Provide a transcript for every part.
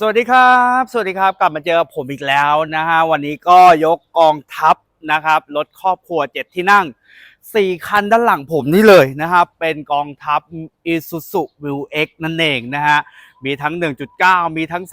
สวัสดีครับ สวัสดีครับ กลับมาเจอผมอีกแล้วนะฮะวันนี้ก็ยกกองทัพนะครับรถครอบครัวเจ็ดที่นั่ง4คันด้านหลังผมนี่เลยนะครับเป็นกองทัพ Isuzu View X นั่นเองนะฮะมีทั้ง 1.9 มีทั้ง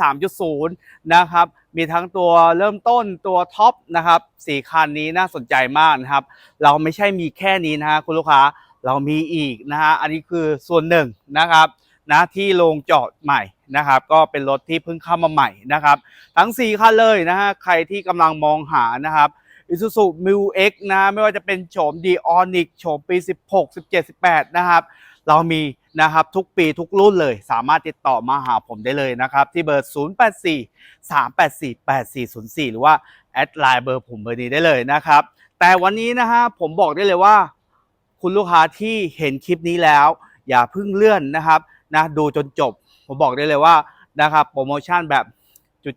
3.0 นะครับมีทั้งตัวเริ่มต้นตัวท็อปนะครับ4คันนี้น่าสนใจมากนะครับ เราไม่ใช่มีแค่นี้นะฮะคุณลูกค้าเรามีอีกนะฮะอันนี้คือส่วนหนึ่งนะครับ นะที่โรงจอดใหม่นะครับ ก็เป็นรถที่เพิ่งเข้ามาใหม่นะครับ ทั้ง 4คันเลยนะฮะใครที่กำลังมองหานะครับ Isuzu m u X นะไม่ว่าจะเป็นโฉม d o n i c โฉมปี 16 17 18 นะครับ เรามีนะครับทุกปีทุกรุ่นเลยสามารถติดต่อมาหาผมได้เลยนะครับ ที่เบอร์ 084 384 8404 หรือว่าแอดไลน์เบอร์ผมเบอร์นี้ได้เลยนะครับ แต่วันนี้นะฮะผมบอกได้เลยว่า คุณลูกค้าที่เห็นคลิปนี้แล้ว อย่าเพิ่งเลื่อนนะครับ นะดูจนจบ ผมบอกได้เลยว่านะครับโปรโมชั่นแบบ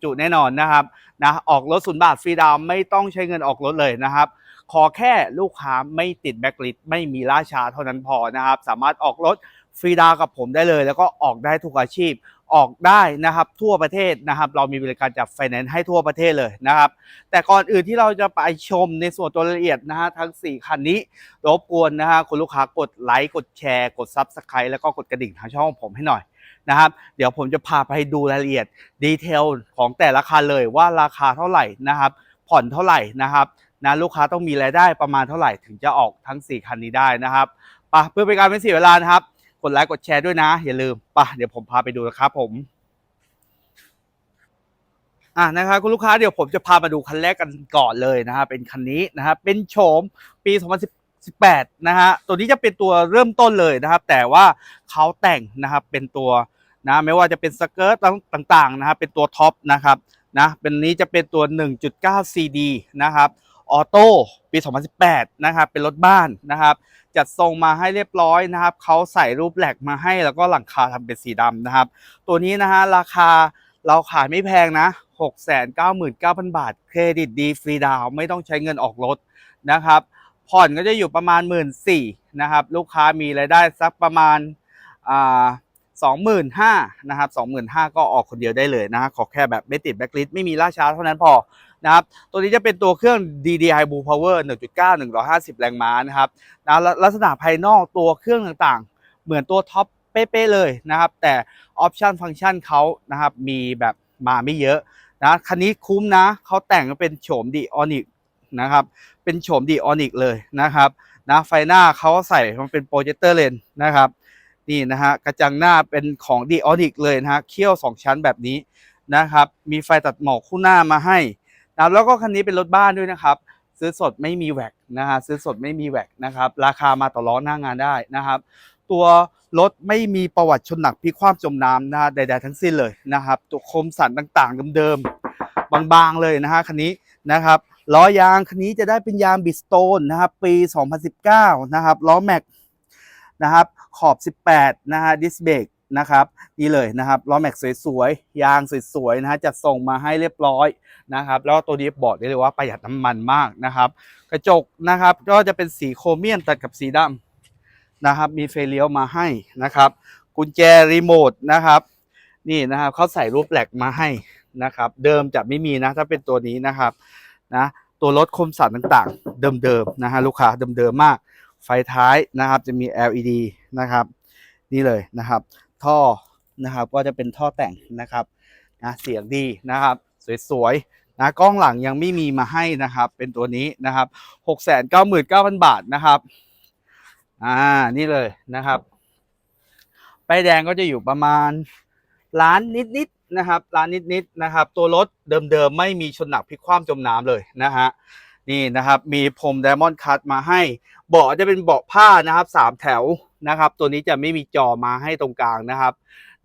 จุๆแน่นอนนะครับนะออกรถศูนย์บาทฟรีดาวไม่ต้องใช้เงินออกรถเลยนะครับ ขอแค่ลูกค้าไม่ติดแบ็กลิสไม่มีล่าช้าเท่านั้นพอนะครับ สามารถออกรถ ฟรีดาวกับผมได้เลย แล้วก็ออกได้ทุกอาชีพออกได้นะครับทั่วประเทศนะครับ เรามีบริการจัดไฟแนนซ์ให้ทั่วประเทศเลยนะครับ แต่ก่อนอื่นที่เราจะไปชมในส่วนตัวละเอียดนะฮะทั้ง 4 คันนี้รบกวนนะฮะคุณลูกค้ากดไลค์กดแชร์ กด Subscribe แล้วก็กดกระดิ่งทางช่องของผมให้หน่อยนะครับ เดี๋ยวผมจะพาไปดูรายละเอียดดีเทลของแต่ละคันเลยว่าราคาเท่าไหร่นะครับ ผ่อนเท่าไหร่นะครับนะลูกค้าต้องมีรายได้ประมาณเท่าไหร่ถึงจะออกทั้ง 4 คันนี้ได้นะครับไปะเพื่อเป็นการไม่เสียเวลานะครับ กดไลค์กดแชร์ด้วยนะ อย่าลืมไปะเดี๋ยวผมพาไปดูนะครับผมอะนะครับคุณลูกค้าเดี๋ยวผมจะพามาดูคันแรกกันก่อนเลยนะฮะเป็นคันนี้นะครับเป็นโฉมปี 2018 นะฮะตัวนี้จะเป็นตัวเริ่มต้นเลยนะครับ แต่ว่าเขาแต่งนะครับเป็นตัวนะไม่ว่าจะเป็นสเกิร์ตต่างๆนะครับเป็นตัวท็อปนะครับนะเป็นนี้จะเป็นตัว 1.9 CD นะครับ ออโต้ปี 2018 นะครับเป็นรถบ้านนะครับ จัดทรงมาให้เรียบร้อยนะครับเขาใส่รูปแหลกมาให้แล้วก็หลังคาทำเป็นสีดำนะครับ ตัวนี้นะฮะราคาเราขายไม่แพงนะ 699,000 บาท เครดิตดีฟรีดาวไม่ต้องใช้เงินออกรถนะครับ ผ่อนก็จะอยู่ประมาณ 1 4ื่นนะครับ ลูกค้ามีรายได้สักประมาณอ่าสองหมื่นห้านะครับสองหมื่นห้าก็ออกคนเดียวได้เลยนะขอแค่แบบไม่ติดแบ็คลิสไม่มีล่าช้าเท่านั้นพอ นะครับ ตัวนี้จะเป็นตัวเครื่อง DDI Blue Power 1.9 150 แรงม้านะครับนะล,ลักษณะภายนอกตัวเครื่องต่างๆ เหมือนตัวท็อปเป๊ะๆเลยนะครับ แต่ออปชันฟังก์ชันเขานะครับ มีแบบมาไม่เยอะนะคันนี้คุ้มนะเขาแต่งเป็นโฉมดีออนิกนะครับ เป็นโฉมดีออนิกเลยนะครับนะไฟหน้าเขาใส่มันเป็นโปรเจคเตอร์เลนนะครับนี่นะฮะกระจังหน้าเป็นของดีออนิกเลยนะฮะเคี่ยว 2 ชั้นแบบนี้นะครับ มีไฟตัดหมอกคู่หน้ามาให้ นะแล้วก็คันนี้เป็นรถบ้านด้วยนะครับซื้อสดไม่มีแวกนะฮะซื้อสดไม่มีแวกนะครับราคามาต่อล้อหน้างานได้นะครับ ตัวรถไม่มีประวัติชนหนักพิคว่ำจมน้ำนะฮะใดๆทั้งสิ้นเลยนะครับตัวคมสันต่างๆเดิมๆบางๆเลยนะฮะคันนี้นะครับล้อยางคันนี้จะได้เป็นยางบิสโตนนะครับปี 2019 นะครับล้อแม็กนะครับขอบ 18 นะฮะดิสเบรก นะครับนี่เลยนะครับล้อแม็กสวยๆยางสวยๆนะฮะจัดส่งมาให้เรียบร้อยนะครับ แล้วตัวนี้บอกได้เลยว่าประหยัดน้ำมันมากนะครับ กระจกนะครับก็จะเป็นสีโครเมียมตัดกับสีดำนะครับ มีไฟเลี้ยวมาให้นะครับ กุญแจรีโมทนะครับ นี่นะครับเขาใส่รูปแหลกมาให้นะครับ เดิมจะไม่มีนะถ้าเป็นตัวนี้นะครับนะตัวรถคมสันต่างๆ เดิมๆนะฮะลูกค้าเดิมๆมาก ไฟท้ายนะครับจะมี LED นะครับ นี่เลยนะครับ ท่อนะครับ ก็จะเป็นท่อแต่งนะครับนะเสียงดีนะครับ สวยๆนะกล้องหลังยังไม่มีมาให้นะครับ เป็นตัวนี้นะครับ699,000บาทนะครับอ่านี่เลยนะครับป้ายแดงก็จะอยู่ประมาณล้านนิดๆนะครับล้านนิดๆนะครับ ตัวรถเดิมๆไม่มีชนหนักพลิกคว่ำจมน้ำเลยนะฮะนี่นะครับ มีพรมไดมอนด์คัตมาให้ เบาะจะเป็นเบาะผ้านะครับสามแถว นะครับ ตัวนี้จะไม่มีจอมาให้ตรงกลางนะครับ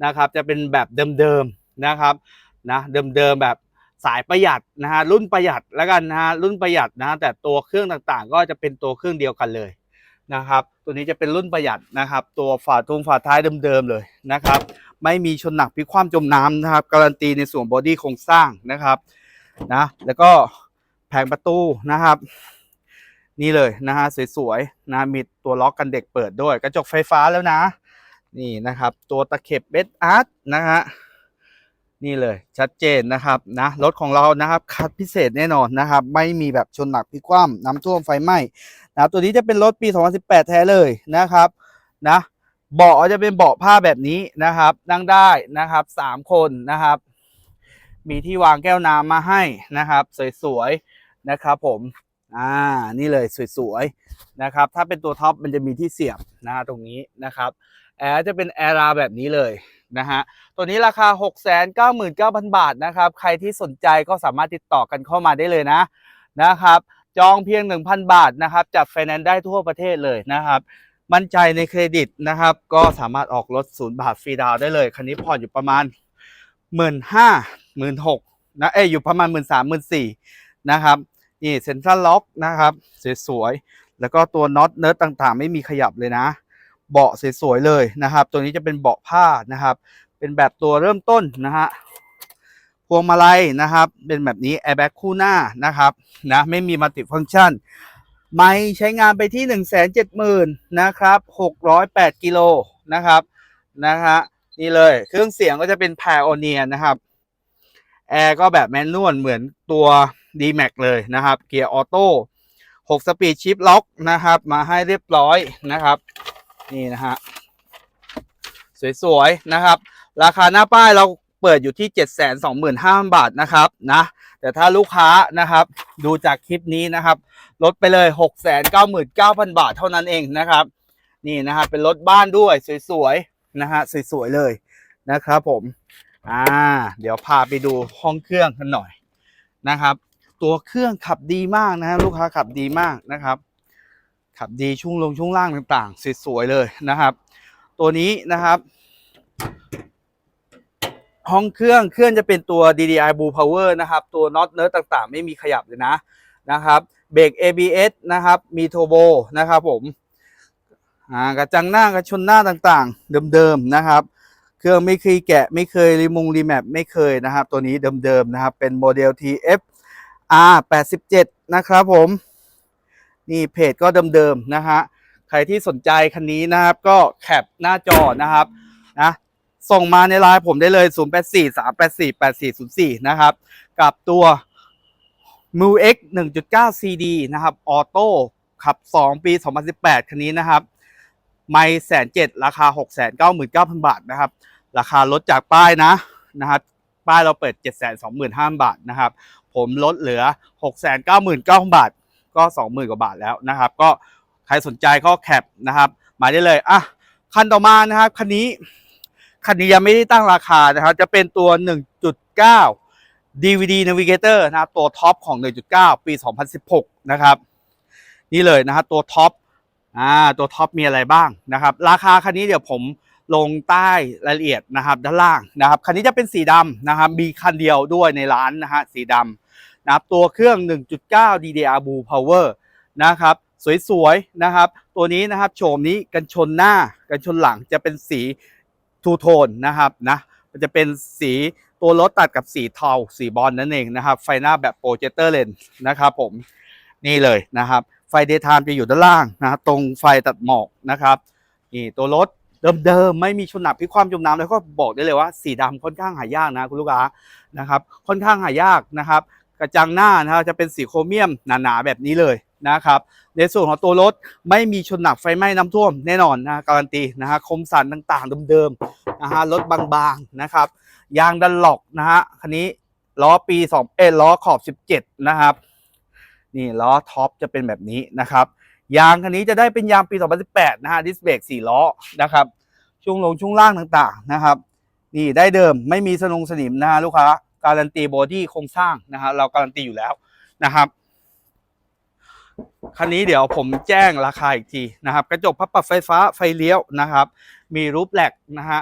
นะครับ จะเป็นแบบเดิมๆนะครับนะเดิมๆแบบสายประหยัดนะฮะรุ่นประหยัดแล้วกันนะฮะรุ่นประหยัดนะแต่ตัวเครื่องต่างๆ ก็จะเป็นตัวเครื่องเดียวกันเลยนะครับตัวนี้จะเป็นรุ่นประหยัดนะครับ ตัวฝาทุงฝาท้ายเดิมๆเลยนะครับ ไม่มีชนหนักพิคว่ำจมน้ำนะครับ การันตีในส่วนบอดี้โครงสร้างนะครับนะแล้วก็แผงประตูนะครับ นี่เลยนะฮะสวยๆนะมีตัวล็อกกันเด็กเปิดด้วย กระจกไฟฟ้าแล้วนะ นี่นะครับตัวตะเข็บเบสอาร์ตนะฮะนี่เลยชัดเจนนะครับนะรถของเรานะครับคัดพิเศษแน่นอนนะครับ ไม่มีแบบชนหนักพิกคว่ำน้ำท่วมไฟไหม้นะตัวนี้จะเป็นรถปี 2018 แท้เลยนะครับนะเบาะจะเป็นเบาะผ้าแบบนี้นะครับ นั่งได้นะครับสามคนนะครับ มีที่วางแก้วน้ำมาให้นะครับ สวยๆนะครับผม อ่านี่เลยสวยๆนะครับถ้าเป็นตัวท็อปมันจะมีที่เสียบนะฮะตรงนี้นะครับแอร์จะเป็นแอร์ราแบบนี้เลยนะฮะตัวนี้ราคา 699,000 บาทนะครับใครที่สนใจก็สามารถติดต่อกันเข้ามาได้เลยนะนะครับจองเพียง 1,000 บาทนะครับจัดไฟแนนซ์ได้ทั่วประเทศเลยนะครับ มั่นใจในเครดิตนะครับ ก็สามารถออกรถศูนย์บาทฟรีดาวได้เลย คันนี้ผ่อนอยู่ประมาณ 1 5ื่นห้าหมื่นหกนะเอ้ยอยู่ประมาณ 1 3ื่นสามหมื่นสี่นะครับ นี่เซ็นทรัลล็อกนะครับสวยๆแล้วก็ตัวน็อตเนิร์ดต่างๆ ไม่มีขยับเลยนะ เบาะสวยๆเลยนะครับ ตัวนี้จะเป็นเบาะผ้านะครับ เป็นแบบตัวเริ่มต้นนะฮะพวงมาลัยนะครับ เป็นแบบนี้แอร์แบ็กคู่หน้านะครับนะไม่มีมัลติฟังก์ชันไม่ใช้งานไปที่ 1 7 0 0 0 0นะครับ608กิโลนะครับนะฮะนี่เลยเครื่องเสียงก็จะเป็นแพโอเนียนะครับแอร์ก็แบบแมนนวลเหมือนตัว D-Max เลยนะครับ เกียร์ออโต้6สปีดชิปล็อกนะครับ มาให้เรียบร้อยนะครับ นี่นะฮะสวยๆนะครับ ราคาหน้าป้ายเราเปิดอยู่ที่ 725,000 บาทนะครับนะแต่ถ้าลูกค้านะครับดูจากคลิปนี้นะครับ ลดไปเลย 699,000 บาทเท่านั้นเองนะครับ นี่นะครับเป็นรถบ้านด้วยสวยๆนะฮะสวยๆเลยนะครับผม อ่า เดี๋ยวพาไปดูห้องเครื่องกันหน่อยนะครับ ตัวเครื่องขับดีมากนะฮะลูกค้าขับดีมากนะครับ ขับดีช่วงลงช่วงล่างต่างๆสวยๆเลยนะครับ ตัวนี้นะครับ ห้องเครื่องเครื่องจะเป็นตัว DDI Blue Power นะครับ ตัวน็อตเนิร์ต่างๆ ไม่มีขยับเลยนะนะครับเบรก ABS นะครับ มีโทโบนะครับผมกระจังหน้ากระชนหน้าต่างๆ เดิมๆนะครับ เครื่องไม่เคยแกะไม่เคยรีมุงรีแมปไม่เคยนะครับ ตัวนี้เดิมๆนะครับ เป็นโมเดล TF R87 นะครับผม นี่เพจก็เดิมๆนะฮะ ใครที่สนใจคันนี้นะครับ ก็แคปหน้าจอนะครับนะส่งมาในไลน์ผมได้เลย 084 384 8404 นะครับ กับตัว m u X 1.9 CD นะครับ ออโต้ขับ 2 ปี 2018 คันนี้นะครับ ไม่แสนเจ็ดราคา 699,000 บาทนะครับ ราคาลดจากป้ายนะนะครับ ป้ายเราเปิด 725,000 บาทนะครับ ผมลดเหลือ 699,000 บาท ก็ 20,000 กว่าบาทแล้วนะครับ ก็ใครสนใจก็แคปนะครับ มาได้เลย อะ คันต่อมานะครับ คันนี้ คันนี้ยังไม่ได้ตั้งราคานะครับ จะเป็นตัว 1.9 DVD Navigator นะครับ ตัวท็อปของ 1.9 ปี 2016 นะครับ นี่เลยนะครับตัวท็อป อ่า ตัวท็อปมีอะไรบ้างนะครับ ราคาคันนี้เดี๋ยวผม ลงใต้รายละเอียดนะครับด้านล่างนะครับคันนี้จะเป็นสีดำนะครับมีคันเดียวด้วยในร้านนะฮะสีดำนะครับตัวเครื่อง 1.9 DDR Blue Power นะครับสวยๆนะครับ ตัวนี้นะครับโฉมนี้กันชนหน้ากันชนหลังจะเป็นสีทูโทนนะครับนะมันจะเป็นสีตัวรถตัดกับสีเทาสีบอลนั่นเองนะครับ ไฟหน้าแบบโปรเจคเตอร์เลนนะครับผมนี่เลยนะครับ ไฟเดย์ไทม์จะอยู่ด้านล่างนะครับตรงไฟตัดหมอกนะครับนี่ตัวรถ เดิมๆไม่มีชนหนักพลิกความจมน้ำแล้วก็บอกได้เลยว่าสีดำค่อนข้างหายากนะคุณลูกค้านะครับค่อนข้างหายากนะครับกระจังหน้านะครับจะเป็นสีโครเมียมหนาๆแบบนี้เลยนะครับในส่วนของตัวรถไม่มีชนหนักไฟไหม้น้ำท่วมแน่นอนนะการันตีนะฮะคมสันต่างๆเดิมๆนะฮะรถบางๆนะครับยางดันหลอกนะฮะคันนี้ล้อปี2เอล้อขอบ 17 นะครับ นี่ล้อท็อปจะเป็นแบบนี้นะครับ ยางคันนี้จะได้เป็นยางปี 2018 นะฮะดิสเบรก4ล้อนะครับ ช่วงลงช่วงล่างต่างๆนะครับ นี่ได้เดิมไม่มีสนงสนิมนะฮะลูกค้า การันตีบอดี้โครงสร้างนะฮะเราการันตีอยู่แล้วนะครับคันนี้เดี๋ยวผมแจ้งราคาอีกทีนะครับ กระจกพับปรับไฟฟ้าไฟเลี้ยวนะครับ มีรูปแหลกนะฮะ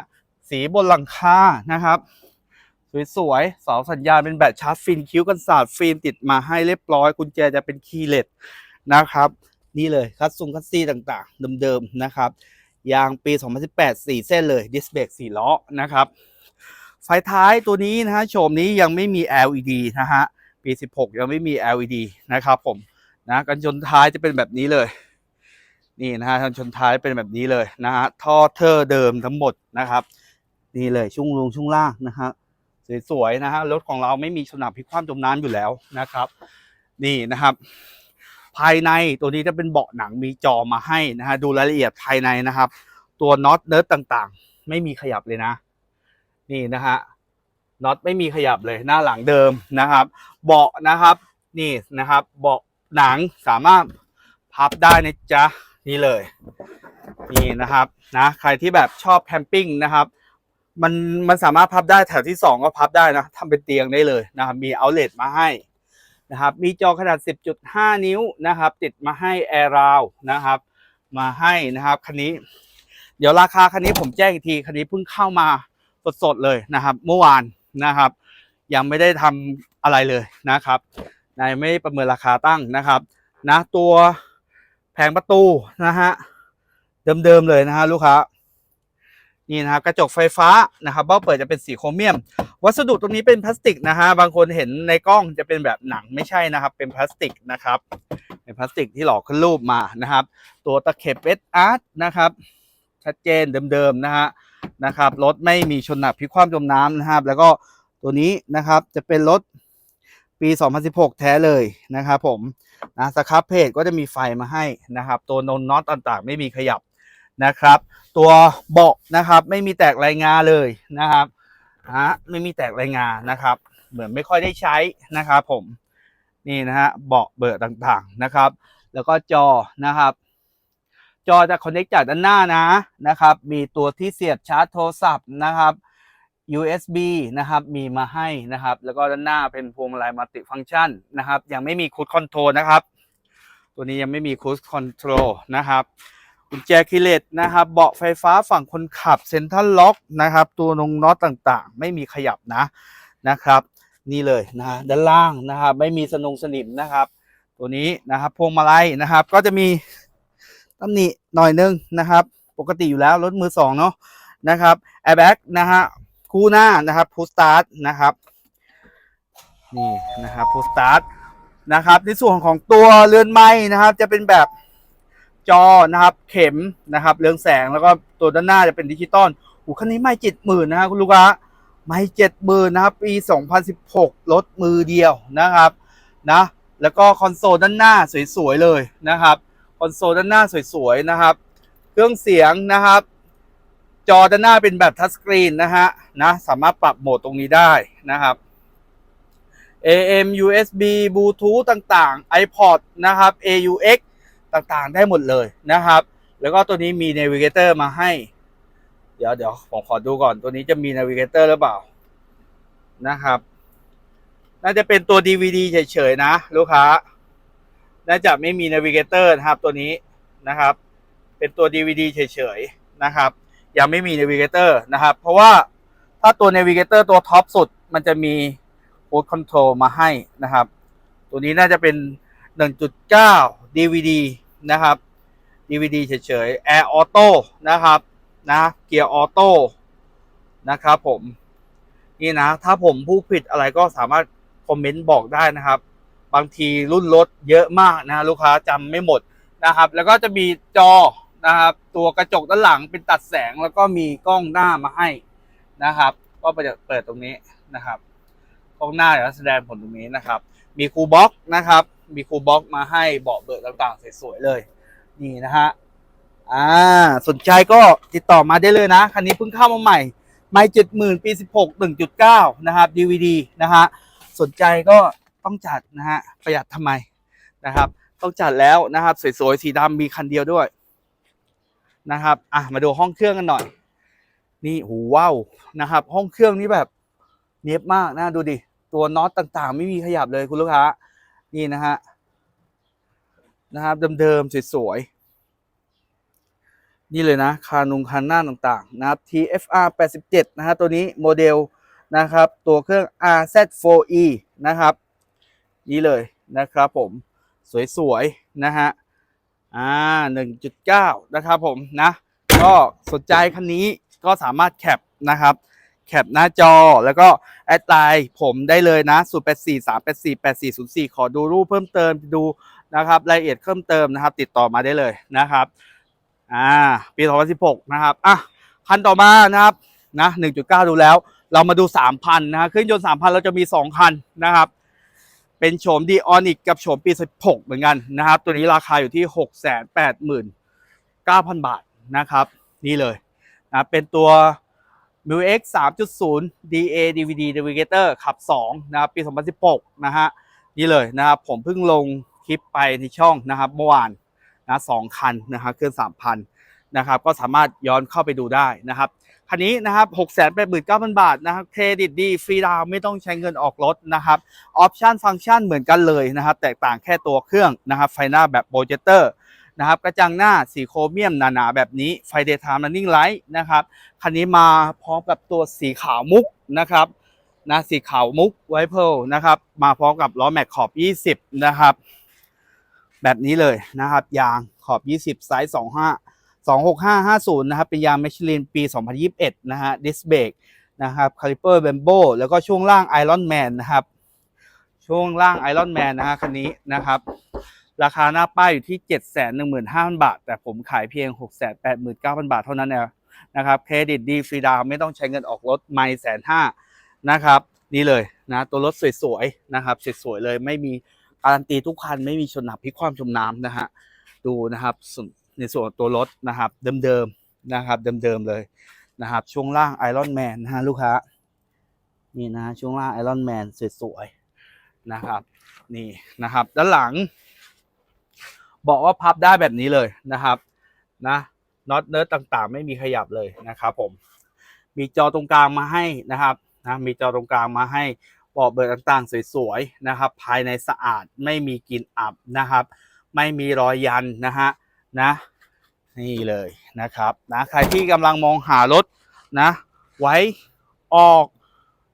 สีบนหลังคานะครับ สวยๆเสาสัญญาณเป็นแบบชาร์จฟินคิ้วกันศาสตร์ฟิล์มติดมาให้เรียบร้อยกุญแจจะเป็นคีย์เลสนะครับ นี่เลยคัสซุงคัสซีต่างๆ เดิมๆนะครับยางปี 2018 4 เส้นเลยดิสเบรก4ล้อนะครับไฟท้ายตัวนี้นะฮะโฉมนี้ยังไม่มี LED นะฮะปี 16 ยังไม่มี LED นะครับผมนะกันชนท้ายจะเป็นแบบนี้เลย นี่นะฮะกันชนท้ายเป็นแบบนี้เลยนะฮะท่อเทอร์เดิมทั้งหมดนะครับ นี่เลยช่วงลงช่วงล่างนะฮะสวยๆนะฮะรถของเราไม่มีฉนวนพลิกคว่ำจมน้ำอยู่แล้วนะครับ นี่นะครับ ภายในตัวนี้จะเป็นเบาะหนังมีจอมาให้นะฮะดูรายละเอียดภายในนะครับ ตัวน็อตเนิร์ดต่างๆ ไม่มีขยับเลยนะ นี่นะฮะน็อตไม่มีขยับเลยหน้าหลังเดิมนะครับ เบาะนะครับ นี่นะครับ เบาะหนังสามารถพับได้นะจ๊ะนี่เลยนี่นะครับนะใครที่แบบชอบแคมปิ้งนะครับ มันมันสามารถพับได้แถวที่สองก็พับได้นะทำเป็นเตียงได้เลยนะครับมีเอาเล t มาให้ นะครับ มีจอขนาด 10.5 นิ้วนะครับ ติดมาให้แอร์ราวนะครับ มาให้นะครับคันนี้ เดี๋ยวราคาคันนี้ผมแจ้งอีกทีคันนี้เพิ่งเข้ามาสดๆเลยนะครับ เมื่อวานนะครับ ยังไม่ได้ทำอะไรเลยนะครับนายไม่ประเมินราคาตั้งนะครับนะตัวแผงประตูนะฮะเดิมๆเลยนะฮะลูกค้า นี่นะครับกระจกไฟฟ้านะครับเบ้าเปิดจะเป็นสีโครเมียม วัสดุตรงนี้เป็นพลาสติกนะฮะบางคนเห็นในกล้องจะเป็นแบบหนังไม่ใช่นะครับ เป็นพลาสติกนะครับเป็นพลาสติกที่หลอกขึ้นรูปมานะครับ ตัวตะเข็บเอสอาร์ตนะครับชัดเจนเดิมๆนะฮะนะครับรถไม่มีชนหนักพิกคว่ำจมน้ำนะครับ แล้วก็ตัวนี้นะครับจะเป็นรถปี 2016 แท้เลยนะครับผมนะสครับเพจก็จะมีไฟมาให้นะครับ ตัวนนน็อตต่างๆ ไม่มีขยับ นะครับ ตัวเบาะนะครับไม่มีแตกรายงาเลยนะครับฮะไม่มีแตกรายงานะครับ เหมือนไม่ค่อยได้ใช้นะครับผมนี่นะฮะเบาะเบอร์ต่างๆนะครับ แล้วก็จอนะครับ จอจะคอนเน c t จากด้านหน้านะนะครับ มีตัวที่เสียบชาร์จโทรศัพท์นะครับ USB นะครับมีมาให้นะครับ แล้วก็ด้านหน้าเป็นพวงมาลัยมัลติฟัง c t ชันนะครับ ยังไม่มีคูดคอนโทรลนะครับ ตัวนี้ยังไม่มีคูดคอนโทรลนะครับ กุญแจคีเลสนะครับ เบาะไฟฟ้าฝั่งคนขับเซ็นทรัลล็อกนะครับ ตัวนงน็อตต่างๆ ไม่มีขยับนะนะครับ นี่เลยนะฮะด้านล่างนะครับ ไม่มีสนงสนิมนะครับ ตัวนี้นะครับพวงมาลัยนะครับ ก็จะมีตำหนิหน่อยนึงนะครับ ปกติอยู่แล้วรถมือสองเนาะนะครับแอร์แบ็กนะฮะคู่หน้านะครับพูสตาร์ทนะครับนี่นะครับพูสตาร์ทนะครับในส่วนของตัวเรือนไม้นะครับ จะเป็นแบบ จอนะครับ เข็มนะครับเรืองแสงแล้วก็ตัวด้านหน้าจะเป็นดิจิตอลอูคันนี้ไม่เจ็ดหมื่นนะครับคุณลูกค้าไม่เจ็ดหมื่นนะครับ ปี 2016 รถมือเดียวนะครับนะแล้วก็คอนโซลด้านหน้าสวยๆเลยนะครับ คอนโซลด้านหน้าสวยๆนะครับ เครื่องเสียงนะครับ จอด้านหน้าเป็นแบบทัชสกรีนนะฮะนะสามารถปรับโหมดตรงนี้ได้นะครับ AM USB Bluetooth ต่างๆ iPod นะครับ AUX ต่างๆ ได้หมดเลยนะครับ แล้วก็ตัวนี้มี Navigator มาให้ เดี๋ยวเดี๋ยวผมขอดูก่อนตัวนี้จะมี Navigator หรือเปล่านะครับ น่าจะเป็นตัว DVD เฉยๆนะ ลูกค้า น่าจะไม่มี Navigator นะครับตัวนี้นะครับ เป็นตัว DVD เฉยๆนะครับ ยังไม่มี Navigator นะครับ เพราะว่าถ้าตัว Navigator ตัวท็อปสุดมันจะมี Cruise Control มาให้นะครับ ตัวนี้น่าจะเป็น 1.9 DVD นะครับ DVD เฉยๆ Air Auto นะครับนะเกียร์ออโต้นะครับผมนี่นะ ถ้าผมพูดผิดอะไรก็สามารถคอมเมนต์บอกได้นะครับ บางทีรุ่นรถเยอะมากนะลูกค้าจำไม่หมดนะครับ แล้วก็จะมีจอนะครับ ตัวกระจกด้านหลังเป็นตัดแสงแล้วก็มีกล้องหน้ามาให้นะครับ ก็ไปเปิดตรงนี้นะครับ กล้องหน้าเดี๋ยวแสดงผลตรงนี้นะครับ มีคูบ็อกนะครับ มีคูลบ็อกมาให้เบาะเบิกต่างๆสวยๆเลย นี่นะฮะอ่าสนใจก็ติดต่อมาได้เลยนะ คันนี้เพิ่งเข้ามาใหม่ ไม่เจ็ดหมื่นปีสิบหกหนึ่งจุดเก้านะครับ DVD นะฮะสนใจก็ต้องจัดนะฮะประหยัดทำไมนะครับ ต้องจัดแล้วนะครับ สวยๆสีดำมีคันเดียวด้วยนะครับอะมาดูห้องเครื่องกันหน่อย นี่โหว้าวนะครับ ห้องเครื่องนี้แบบเนียบมากนะดูดิตัวน็อตต่างๆ ไม่มีขยับเลยคุณลูกค้า นี่นะฮะนะครับเดิมๆสวยๆนี่เลยนะคานุงคันหน้าต่างๆนะครับ TFR 87นะฮะตัวนี้โมเดลนะครับ ตัวเครื่อง RZ4E นะครับ นี่เลยนะครับผมสวยๆนะฮะอ่า1.9 นะครับผมนะก็สนใจคันนี้ก็สามารถแคปนะครับแคปหน้าจอแล้วก็ แอดไลน์ผมได้เลยนะ0843848404 ขอดูรูปเพิ่มเติมดูนะครับรายละเอียดเพิ่มเติมนะครับ ติดต่อมาได้เลยนะครับอ่าปี 2016 นะครับอะคันต่อมานะครับนะ1.9 ดูแล้ว เรามาดู 3,000 นะเครื่องยนต์ 3,000 เราจะมี 2 คันนะครับ เป็นโฉมดีออนิกกับโฉมปี 16 เหมือนกันนะครับ ตัวนี้ราคาอยู่ที่ 689,000 บาทนะครับ นี่เลยนะเป็นตัว m u x 3.0 DA DVD Navigator ขับ 2 นะครับ ปี 2016 นะฮะ นี่เลยนะครับ ผมเพิ่งลงคลิปไปในช่องนะครับเมื่อวานนะสองคันนะครับเครื่อง3,000 นะครับ ก็สามารถย้อนเข้าไปดูได้นะครับ คันนี้นะครับ 689,000 บาทนะครับ เครดิตดีฟรีดาวไม่ต้องใช้เงินออกรถนะครับ ออปชันฟังก์ชันเหมือนกันเลยนะครับ แตกต่างแค่ตัวเครื่องนะครับ ไฟหน้าแบบโปรเจคเตอร์ นะครับกระจังหน้าสีโครเมียมหนาๆ แบบนี้ไฟเดย์ไทม์ running light นะครับคันนี้มาพร้อมกับตัวสีขาวมุกนะครับนะสีขาวมุกไวเพลนะครับมาพร้อมกับล้อแม็กขอบ 20 นะครับ แบบนี้เลยนะครับ ยางขอบ 20ไซส์25 26550 นะครับ เป็นยาง m มชลินปี 2021 นะฮะดิสเบรกนะครับคาลิเปอร์เบมโบแล้วก็ช่วงล่างไอรอนแมนนะครับ ช่วงล่างไอรอนแมนนะฮะคันนี้นะครับ ราคาหน้าป้ายอยู่ที่ 715,000 บาท แต่ผมขายเพียง 689,000 บาทเท่านั้นเองนะครับเครดิตดีฟรีดาวไม่ต้องใช้เงินออกรถไม่แสนห้านะครับนี่เลยนะตัวรถสวยๆนะครับสวยๆเลยไม่มีการันตีทุกคันไม่มีชนหนักพิกความจมน้ำนะฮะดูนะครับในส่วนตัวรถนะครับเดิมๆนะครับเดิมๆเลยนะครับช่วงล่างไอรอนแมนนะฮะลูกค้านี่นะฮะช่วงล่างไอรอนแมนสวยๆนะครับนี่นะครับด้านหลัง บอกว่าพับได้แบบนี้เลยนะครับนะน็อตเนิร์ดต่างๆ ไม่มีขยับเลยนะครับผมมีจอตรงกลางมาให้นะครับนะมีจอตรงกลางมาให้เบาะเบิร์ต่างๆ สวยๆนะครับ ภายในสะอาดไม่มีกลิ่นอับนะครับ ไม่มีรอยยันนะฮะนะนี่เลยนะครับนะใครที่กำลังมองหารถนะไว้ออก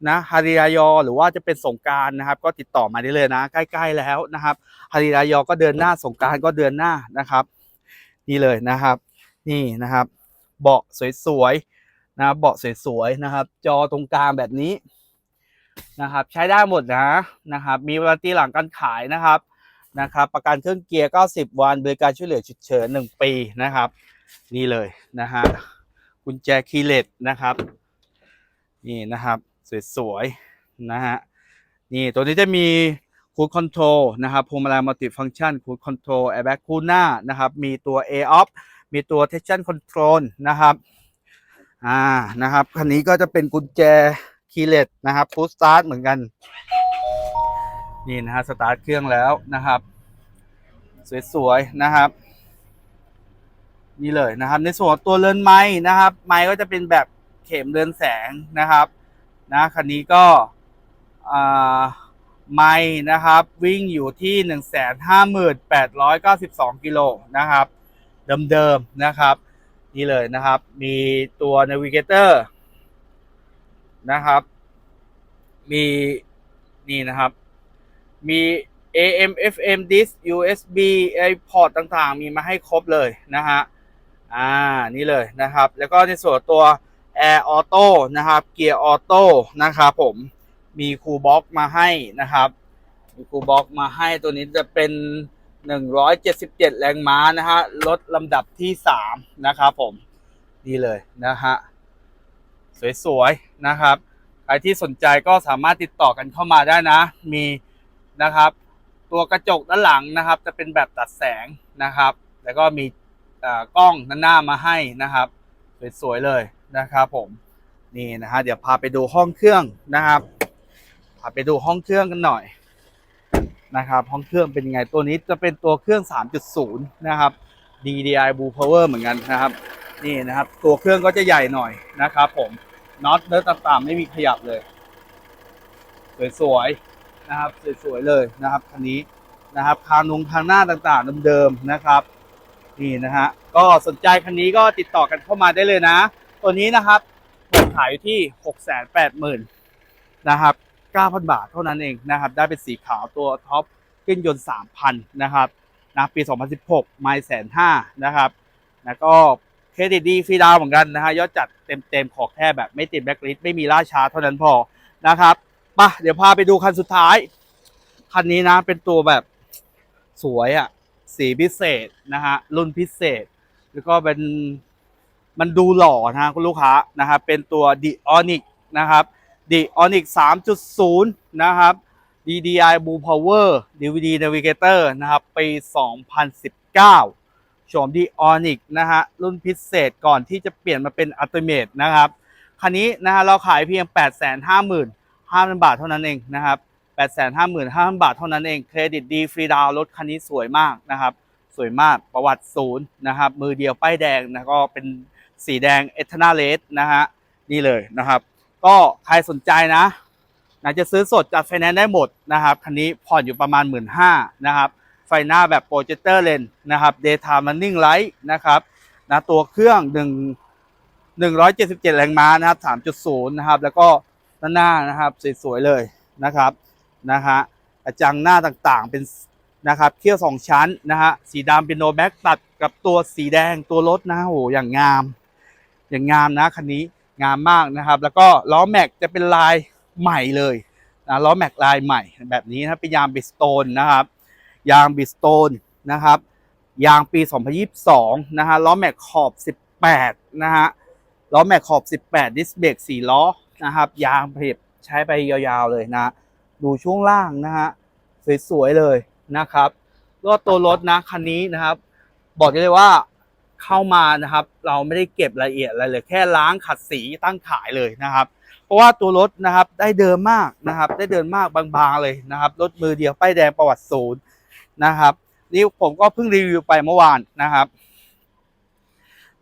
นะฮาริรายอหรือว่าจะเป็นสงการนะครับ ก็ติดต่อมาได้เลยนะ ใกล้ๆแล้วนะครับฮาริรายอก็เดือนหน้าสงการก็เดือนหน้านะครับ นี่เลยนะครับ นี่นะครับ เบาะสวยๆนะครับเบาะสวยๆนะครับ จอตรงกลางแบบนี้นะครับ ใช้ได้หมดนะนะครับ มีวารันตีหลังการขายนะครับนะครับ ประกันเครื่องเกียร์ 90 วันบริการช่วยเหลือฉุกเฉิน1 ปีนะครับ นี่เลยนะฮะกุญแจคีย์เลสนะครับ นี่นะครับ สวยๆนะฮะนี่ตัวนี้จะมีคูดคอนโทรลนะครับพวงมาลัยมัลติฟังก์ชันคูดคอนโทรลแอร์แบ็กคู่หน้านะครับ มีตัว A off มีตัว traction control นะครับอ่านะครับคันนี้ก็จะเป็นกุญแจคีเลสนะครับฟูสตาร์ทเหมือนกันนี่นะฮะสตาร์ทเครื่องแล้วนะครับ สวยๆนะครับ นี่เลยนะครับ ในส่วนตัวเรือนไม้นะครับ ไม้ก็จะเป็นแบบเข็มเรือนแสงนะครับ นะคันนี้ก็ไม้นะครับ วิ่งอยู่ที่หนึ่งแสนห้าหมื่นแปดร้อยเก้าสิบสองกิโลนะครับ เดิมๆนะครับ นี่เลยนะครับ มีตัว Navigator นะครับ มีนี่นะครับ มี AM FM disk USB iPod ต่างๆ มีมาให้ครบเลยนะฮะ อ่า นี่เลยนะครับ แล้วก็ในส่วนตัว Air Auto นะครับ เกียร์ออโต้นะครับผมมีคูบ็อกมาให้นะครับ มีคูบ็อกมาให้ตัวนี้จะเป็น 177 แรงม้านะฮะลดลำดับที่ 3 นะครับผมนี่เลยนะฮะสวยๆนะครับใครที่สนใจก็สามารถติดต่อกันเข้ามาได้นะ มีนะครับ ตัวกระจกด้านหลังนะครับ จะเป็นแบบตัดแสงนะครับ แล้วก็มีอ่ากล้องด้านหน้ามาให้นะครับ สวยๆเลย นะครับผมนี่นะฮะเดี๋ยวพาไปดูห้องเครื่องนะครับ พาไปดูห้องเครื่องกันหน่อยนะครับ ห้องเครื่องเป็นยังไงตัวนี้จะเป็นตัวเครื่อง 3.0 นะครับ DDI Blue Power เหมือนกันนะครับ นี่นะครับ ตัวเครื่องก็จะใหญ่หน่อยนะครับผมน็อตเนื้อต่างๆ ไม่มีขยับเลยสวยๆนะครับสวยๆเลยนะครับคันนี้นะครับคานุงทางหน้าต่างๆเดิมๆนะครับ นี่นะฮะก็สนใจคันนี้ก็ติดต่อกันเข้ามาได้เลยนะ ตัวนี้นะครับผมขายอยู่ที่680,000นะครับ9,000บาทเท่านั้นเองนะครับ ได้เป็นสีขาวตัวท็อปเครื่องยนต์3,000นะครับนะปี 2016 ไม่แสนห้านะครับ แล้วก็เครดิตดีฟรีดาวเหมือนกันนะฮะยอดจัดเต็มๆ ขอแค่แบบไม่ติดแบ็คลิสไม่มีล่าช้าเท่านั้นพอนะครับปะเดี๋ยวพาไปดูคันสุดท้าย คันนี้นะเป็นตัวแบบสวยอะ่ะ สีพิเศษนะฮะรุ่นพิเศษ แล้วก็เป็น มันดูหล่อนะคุณลูกค้านะครับเป็นตัว d o n i c นะครับ d o n i c 3.0 นะครับ DDI Blue Power DVD Navigator นะครับปี 2019 โฉม d o n i c นะฮะรุ่นพิเศษก่อนที่จะเปลี่ยนมาเป็น Ultimate นะครับคันนี้นะฮะเราขายเพียง 855,000 บาทเท่านั้นเองนะครับ855,000 บาทเท่านั้นเอง เครดิตดีฟรีดาวรถคันนี้สวยมากนะครับ สวยมากประวัติศูนย์นะครับ มือเดียวป้ายแดงนะก็เป็น สีแดงเอทนาเลสนะฮะนี่เลยนะครับ ก็ใครสนใจนะนะจะซื้อสดจัดไฟแนนซ์ได้หมดนะครับคันนี้ผ่อนอยู่ประมาณ 1 5ื่นนะครับ ไฟหน้าแบบโปรเจคเตอร์เลนนะครับ Daytime Running Light นะครับนะตัวเครื่อง 1 177 แรงม้านะครับ 3.0 นะครับ แล้วก็ด้านหน้านะครับสวยๆเลยนะครับนะฮะกระจังหน้าต่างๆเป็นนะครับเที่ยวสองชั้นนะฮะสีดำเป็นโนแบ็กตัดกับตัวสีแดงตัวรถนะโหอย่างงาม อย่างงามนะคันนี้งามมากนะครับ แล้วก็ล้อแม็กจะเป็นลายใหม่เลยนะล้อแม็กลายใหม่แบบนี้นะเป็นยางบิสโตนนะครับ ยางบิสโตนนะครับ ยางปี 2022 นะฮะล้อแม็กขอบ 18 นะฮะล้อแม็กขอบ 18 ดิสเบรก4ล้อนะครับ ยางเพบใช้ไปยาวๆเลยนะ ดูช่วงล่างนะฮะสวยๆเลยนะครับก็ตัวรถนะคันนี้นะครับ บอกได้เลยว่า เข้ามานะครับ เราไม่ได้เก็บรายละเอียดอะไรเลยแค่ล้างขัดสีตั้งขายเลยนะครับ เพราะว่าตัวรถนะครับได้เดิมมากนะครับ ได้เดินมากบางๆเลยนะครับรถมือเดียวป้ายแดงประวัติศูนย์นะครับ นี่ผมก็เพิ่งรีวิวไปเมื่อวานนะครับ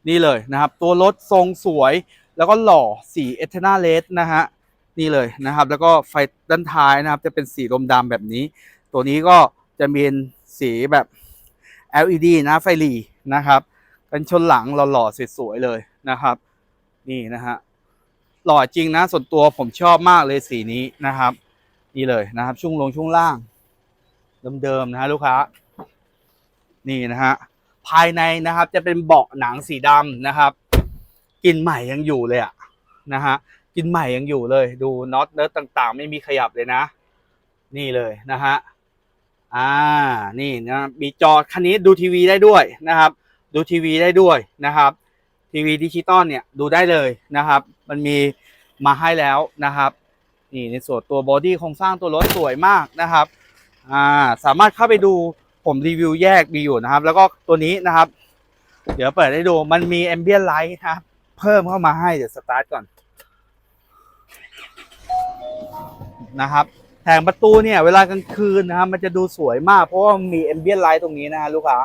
นี่เลยนะครับ ตัวรถทรงสวยแล้วก็หล่อสีเอเทนาเลสนะฮะนี่เลยนะครับ แล้วก็ไฟด้านท้ายนะครับ จะเป็นสีลมดำแบบนี้ ตัวนี้ก็จะมีสีแบบ LED นะไฟหลีนะครับ กันชนหลังหล่อๆสวยๆเลยนะครับ นี่นะฮะหล่อจริงนะส่วนตัวผมชอบมากเลยสีนี้นะครับ นี่เลยนะครับ ช่วงลงช่วงล่าง เดิมๆนะฮะลูกค้า นี่นะฮะภายในนะครับจะเป็นเบาะหนังสีดำนะครับกลินใหม่ยังอยู่เลยอะนะฮะกลินใหม่ยังอยู่เลย ดูน็อตเนิร์ดต่างๆ ไม่มีขยับเลยนะ นี่เลยนะฮะอ่านี่นะมีจอคันนี้ดูทีวีได้ด้วยนะครับ ดูทีวีได้ด้วยนะครับ ทีวีดิจิตอลเนี่ยดูได้เลยนะครับ มันมีมาให้แล้วนะครับนี่ในส่วนตัวบอดี้โครงสร้างตัวรถสวยมากนะครับอ่าสามารถเข้าไปดูผมรีวิวแยกมีอยู่นะครับ แล้วก็ตัวนี้นะครับ เดี๋ยวเปิดให้ดูมันมีแอมเบียนไลท์นะครับเพิ่มเข้ามาให้เดี๋ยวสตาร์ทก่อนนะครับแผงประตูเนี่ยเวลากลางคืนนะครับมันจะดูสวยมากเพราะว่ามีแอมเบียนไลท์ตรงนี้นะลูกค้า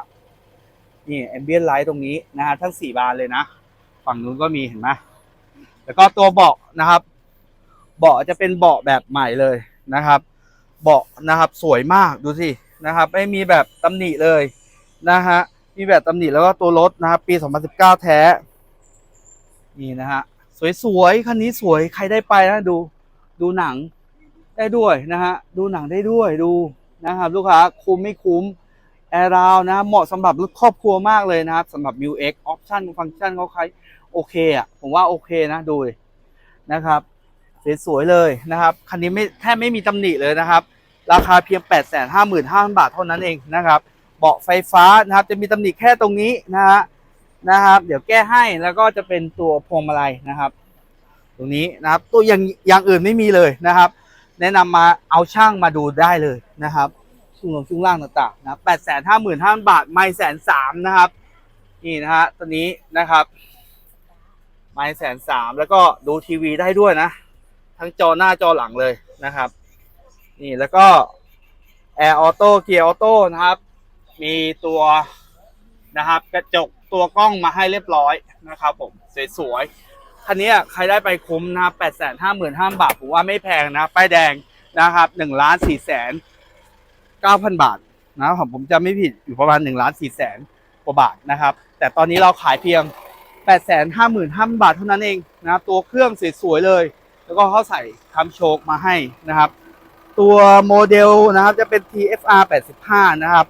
นี่แอมเบียนไลท์ตรงนี้นะฮะทั้งสี่บานเลยนะ ฝั่งนู้นก็มีเห็นไหมแล้วก็ตัวเบาะนะครับ เบาะจะเป็นเบาะแบบใหม่เลยนะครับ เบาะนะครับสวยมากดูสินะครับ ไม่มีแบบตำหนิเลยนะฮะมีแบบตำหนิแล้วก็ตัวรถนะครับ ปี 2019 แท้ นี่นะฮะสวยๆคันนี้สวยใครได้ไปนะดู ดูหนังได้ด้วยนะฮะดูหนังได้ด้วยดูนะครับ ลูกค้าคุ้มไม่คุ้ม แอร์ราวนะเหมาะสำหรับรถครอบครัวมากเลยนะครับสำหรับ Mu X Option ฟังก์ชันเขาใครโอเคอะผมว่าโอเคนะดูนะครับสวยๆเลยนะครับคันนี้ไม่แทบไม่มีตำหนิเลยนะครับ ราคาเพียง 8 5 5 0 0 0 บาทเท่านั้นเองนะครับเบาะไฟฟ้านะครับจะมีตำหนิแค่ตรงนี้นะฮะนะครับ เดี๋ยวแก้ให้แล้วก็จะเป็นตัวพวงมาลัยนะครับ ตรงนี้นะครับตัวอย่างอย่างอื่นไม่มีเลยนะครับ แนะนำมาเอาช่างมาดูได้เลยนะครับ ช่วงลงช่วงล่างต่างๆนะแปดแสนห้าหมื่นห้าบาท ไม่แสนสามนะครับ นี่นะฮะตัวนี้นะครับ ไม่แสนสามแล้วก็ดูทีวีได้ด้วยนะ ทั้งจอหน้าจอหลังเลยนะครับ นี่แล้วก็แอร์ออโต้เกียร์ออโต้นะครับ มีตัวนะครับกระจกตัวกล้องมาให้เรียบร้อยนะครับผมสวยๆคันนี้ใครได้ไปคุ้มนะครับแปดแสนห้าหมื่นห้าบาทผมว่าไม่แพงนะป้ายแดงนะครับหนึ่งล้านสี่แสน เก้าพันบาทนะครับผมจะไม่ผิดอยู่ประมาณหนึ่งล้านสี่แสนกว่าบาทนะครับ แต่ตอนนี้เราขายเพียงแปดแสนห้าหมื่นห้าบาทเท่านั้นเองนะตัวเครื่องสวยๆเลย แล้วก็เขาใส่คำโชคมาให้นะครับ ตัวโมเดลนะครับจะเป็น TFR 85 นะครับ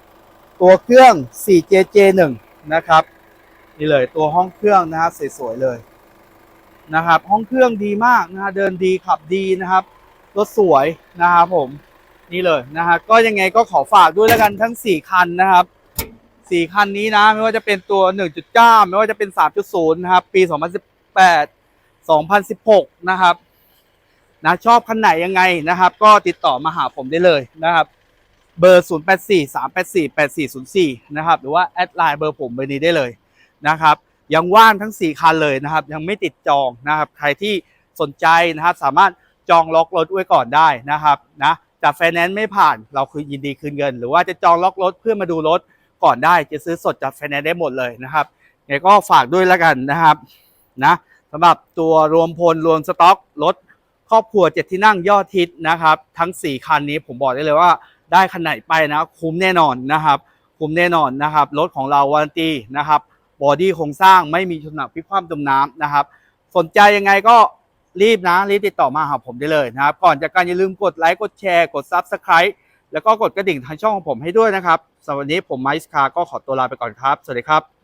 ตัวเครื่อง 4JJ1 นะครับนี่เลยตัวห้องเครื่องนะครับสวยๆเลยนะครับ ห้องเครื่องดีมากนะฮะเดินดีขับดีนะครับรถสวยนะครับผม นี่เลยนะฮะก็ยังไงก็ขอฝากด้วยแล้วกันทั้ง 4 คันนะครับสี่คันนี้นะ ไม่ว่าจะเป็นตัว 1.9 ไม่ว่าจะเป็น 3.0 นะครับ ปี 2018 2016 นะครับนะชอบคันไหนยังไงนะครับ ก็ติดต่อมาหาผมได้เลยนะครับ เบอร์ 084 384 8404 นะครับ หรือว่าแอดไลน์เบอร์ผมเบอร์นี้ได้เลยนะครับ ยังว่างทั้ง 4 คันเลยนะครับ ยังไม่ติดจองนะครับ ใครที่สนใจนะครับ สามารถจองล็อกรถไว้ก่อนได้นะครับนะ จากไฟแนนซ์ไม่ผ่านเราคือยินดีคืนเงิน หรือว่าจะจองล็อกรถเพื่อมาดูรถก่อนได้จะซื้อสดจากไฟแนนซ์ได้หมดเลยนะครับงไงก็ฝากด้วยแล้วกันนะครับนะสำหรับตัวรวมพลรวมสต็อกรถครอบครัวเจ็ดที่นั่งยอดฮิตนะครับ ทั้ง 4 คันนี้ผมบอกได้เลยว่าได้คันไหนไปนะ คุ้มแน่นอนนะครับ คุ้มแน่นอนนะครับ รถของเราวารันตีนะครับบอดี้โครงสร้างไม่มีชนหนักพิคว่ำจมน้ำนะครับ สนใจยังไงก็ รีบนะ รีบติดต่อมาหาผมได้เลยนะครับ ก่อนจากการอย่าลืมกดไลค์กดแชร์กด Subscribe แล้วก็กดกระดิ่งทางช่องของผมให้ด้วยนะครับสำหรับวันนี้ผมไมค์คาก็ขอตัวลาไปก่อนครับ สวัสดีครับ